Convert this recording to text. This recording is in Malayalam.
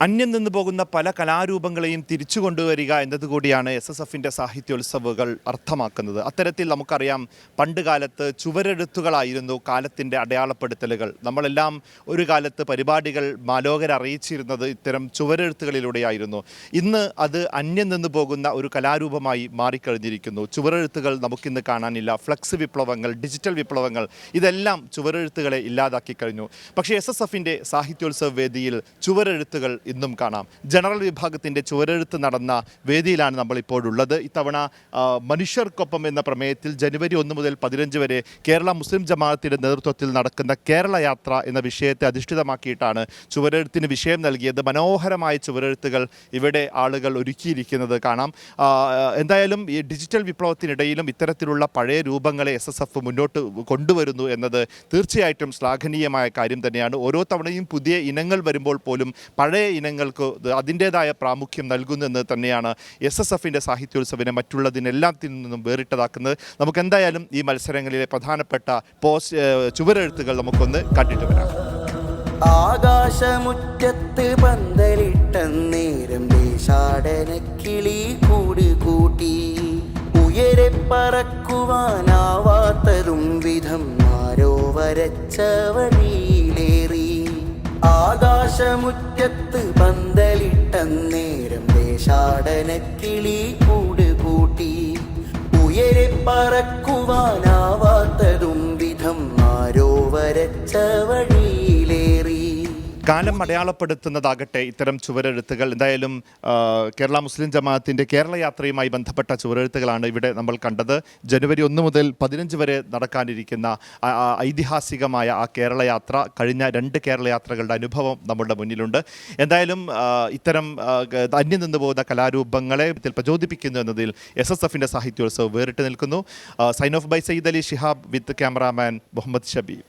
അന്യം നിന്ന് പോകുന്ന പല കലാരൂപങ്ങളെയും തിരിച്ചു കൊണ്ടുവരിക എന്നതുകൂടിയാണ് എസ് എസ് എഫിന്റെ സാഹിത്യോത്സവുകൾ അർത്ഥമാക്കുന്നത്. അത്തരത്തിൽ നമുക്കറിയാം പണ്ട് കാലത്ത് ചുവരെഴുത്തുകളായിരുന്നു കാലത്തിന്റെ അടയാളപ്പെടുത്തലുകൾ. നമ്മളെല്ലാം ഒരു കാലത്ത് പരിപാടികൾ മാലോകരെ അറിയിച്ചിരുന്നത് ഇത്തരം ചുവരെഴുത്തുകളിലൂടെയായിരുന്നു. ഇന്ന് അത് അന്യം നിന്ന് പോകുന്ന ഒരു കലാരൂപമായി മാറിക്കഴിഞ്ഞിരിക്കുന്നു. ചുവരെഴുത്തുകൾ നമുക്കിന്ന് കാണാനില്ല. ഫ്ലക്സ് വിപ്ലവങ്ങൾ ഡിജിറ്റൽ വിപ്ലവങ്ങൾ ഇതെല്ലാം ചുവരെഴുത്തുകളെ ഇല്ലാതാക്കി കഴിഞ്ഞു. പക്ഷേ എസ് എസ് എഫിന്റെ സാഹിത്യോത്സവ വേദിയിൽ ചുവരെഴുത്തുകൾ ഇന്നും കാണാം. ജനറൽ വിഭാഗത്തിന്റെ ചുവരെഴുത്ത് നടന്ന വേദിയിലാണ് നമ്മൾ ഇപ്പോഴുള്ളത് ഇത്തവണ മനുഷ്യർക്കൊപ്പം എന്ന പ്രമേയത്തിൽ ജനുവരി ഒന്ന് മുതൽ പതിനഞ്ച് വരെ കേരള മുസ്ലിം ജമാഅത്തിന്റെ നേതൃത്വത്തിൽ നടക്കുന്ന കേരള യാത്ര എന്ന വിഷയത്തെ അധിഷ്ഠിതമാക്കിയിട്ടാണ് ചുവരെഴുത്തിന് വിഷയം നൽകിയത്. മനോഹരമായ ചുവരെഴുത്തുകൾ ഇവിടെ ആളുകൾ ഒരുക്കിയിരിക്കുന്നത് കാണാം. എന്തായാലും ഈ ഡിജിറ്റൽ വിപ്ലവത്തിനിടയിലും ഇത്തരത്തിലുള്ള പഴയ രൂപങ്ങളെ എസ് എസ് എഫ് മുന്നോട്ട് കൊണ്ടുവരുന്നു എന്നത് തീർച്ചയായിട്ടും ശ്ലാഘനീയമായ കാര്യം തന്നെയാണ്. ഓരോ തവണയും പുതിയ ഇനങ്ങൾ വരുമ്പോൾ പോലും പഴയ ഇനങ്ങൾക്ക് അതിന്റെതായ പ്രാമുഖ്യം നൽകുന്നെന്ന് തന്നെയാണ് എസ് എസ് എഫിന്റെ സാഹിത്യോത്സവിനെ മറ്റുള്ളതിനെല്ലാത്തിൽ നിന്നും വേറിട്ടതാക്കുന്നത്. നമുക്ക് എന്തായാലും ഈ മത്സരങ്ങളിലെ പ്രധാനപ്പെട്ട പോസ്റ്റ് ചുവരെഴുത്തുകൾ നമുക്കൊന്ന് കണ്ടിട്ട് വരാം. ആകാശമുറ്റത്ത് പന്തലിട്ട നേരം കിളി കൂട് കൂട്ടി. ഉയരെ പറക്കുവാനാവാത്തതും വിധം ആരോ വരച്ച വഴിയിലേറി ആകാശമുറ്റത്ത് പന്തലിട്ട നേരം ദേശാടന കിളി കൂട് കൂട്ടി. ഉയരെ പറക്കുവാനാവാത്തതും വിധം ആരോ വരച്ച വഴിയിലേറി കാലം അടയാളപ്പെടുത്തുന്നതാകട്ടെ ഇത്തരം ചുവരെഴുത്തുകൾ. എന്തായാലും കേരള മുസ്ലിം ജമാഅത്തിന്റെ കേരള യാത്രയുമായി ബന്ധപ്പെട്ട ചുവരെഴുത്തുകളാണ് ഇവിടെ നമ്മൾ കണ്ടത്. ജനുവരി ഒന്ന് മുതൽ പതിനഞ്ച് വരെ നടക്കാനിരിക്കുന്ന ഐതിഹാസികമായ ആ കേരള യാത്ര കഴിഞ്ഞ രണ്ട് കേരള യാത്രകളുടെ അനുഭവം നമ്മുടെ മുന്നിലുണ്ട്. എന്തായാലും ഇത്തരം അന്യം നിന്ന് പോകുന്ന കലാരൂപങ്ങളെ പ്രചോദിപ്പിക്കുന്നു എന്നതിൽ എസ് എസ് എഫിന്റെ സാഹിത്യോത്സവം വേറിട്ട് നിൽക്കുന്നു. Sign off by Sayyid Ali Shihab with cameraman Muhammad Shabeeb